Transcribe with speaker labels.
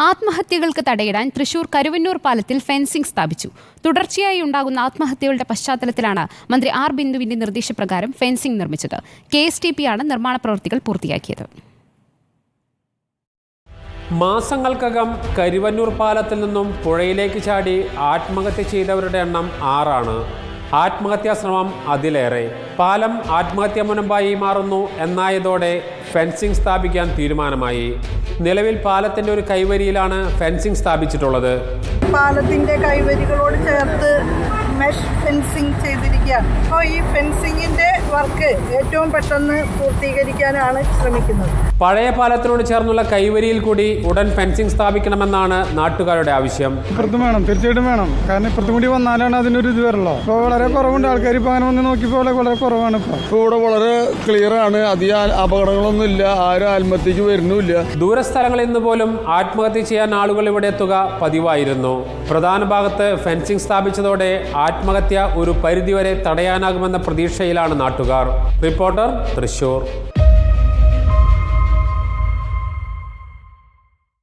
Speaker 1: ആത്മഹത്യകൾക്ക് തടയിടാൻ തൃശൂർ കരുവന്നൂർ പാലത്തിൽ ഫെൻസിംഗ് സ്ഥാപിച്ചു. തുടർച്ചയായി ഉണ്ടാകുന്ന ആത്മഹത്യകളുടെ പശ്ചാത്തലത്തിലാണ് മന്ത്രി ആർ ബിന്ദുവിന്റെ നിർദ്ദേശപ്രകാരം ഫെൻസിംഗ് നിർമ്മിച്ചത്. കെ എസ് ടി പി ആണ് നിർമ്മാണ പ്രവൃത്തികൾ പൂർത്തിയാക്കിയത്.
Speaker 2: മാസങ്ങൾക്കകം കരുവന്നൂർ പാലത്തിൽ നിന്നും പുഴയിലേക്ക് ചാടി ആത്മഹത്യ ചെയ്തവരുടെ എണ്ണം ആറാണ്. ആത്മഹത്യാ ശ്രമം അതിലേറെ. പാലം ആത്മഹത്യാ മുനമ്പായി മാറുന്നു എന്നായതോടെ ഫെൻസിംഗ് സ്ഥാപിക്കാൻ തീരുമാനമായി. നിലവിൽ പാലത്തിന്റെ ഒരു കൈവരിയിലാണ് ഫെൻസിംഗ് സ്ഥാപിച്ചിട്ടുള്ളത്.
Speaker 3: പാലത്തിന്റെ കൈവരികളോട് ചേർത്ത് മെഷ് ഫെൻസിങ് ചെയ്തിരിക്കുകയാണ് അപ്പോൾ ഈ ഫെൻസിങ്ങിന്റെ വർക്ക് ഏറ്റവും പെട്ടെന്ന് പൂർത്തീകരിക്കാനാണ് ശ്രമിക്കുന്നത്.
Speaker 2: പഴയ പാലത്തിനോട് ചേർന്നുള്ള കൈവരിയിൽ കൂടി ഉടൻ ഫെൻസിംഗ് സ്ഥാപിക്കണമെന്നാണ് നാട്ടുകാരുടെ ആവശ്യം.
Speaker 4: ഇപ്പുറത്തും വേണം തീർച്ചയായിട്ടും വേണം. കാരണം ഇപ്പുറത്തും കൂടി വന്നാലാണ് അതിനൊരു ഇത് വരുള്ളൂ. ഇപ്പോൾ വളരെ കുറവുണ്ട്. ആൾക്കാർ ഇപ്പോൾ അങ്ങനെ വന്ന് നോക്കിയപ്പോൾ വളരെ കുറവാണ് ഇപ്പോൾ.
Speaker 5: ഇപ്പോൾ ഇവിടെ വളരെ ക്ലിയർ ആണ്. അധികം അപകടങ്ങളൊന്നും ഇല്ല. ആരും ആത്മഹത്യക്ക് വരുന്നുമില്ല.
Speaker 2: ദൂരസ്ഥലങ്ങളിൽ നിന്ന് പോലും ആത്മഹത്യ ചെയ്യാൻ ആളുകൾ ഇവിടെ എത്തുക പതിവായിരുന്നു. പ്രധാന ഭാഗത്ത് ഫെൻസിംഗ് സ്ഥാപിച്ചതോടെ ആത്മഹത്യ ഒരു പരിധിവരെ തടയാനാകുമെന്ന പ്രതീക്ഷയിലാണ് നാട്ടുകാർ. റിപ്പോർട്ടർ തൃശൂർ.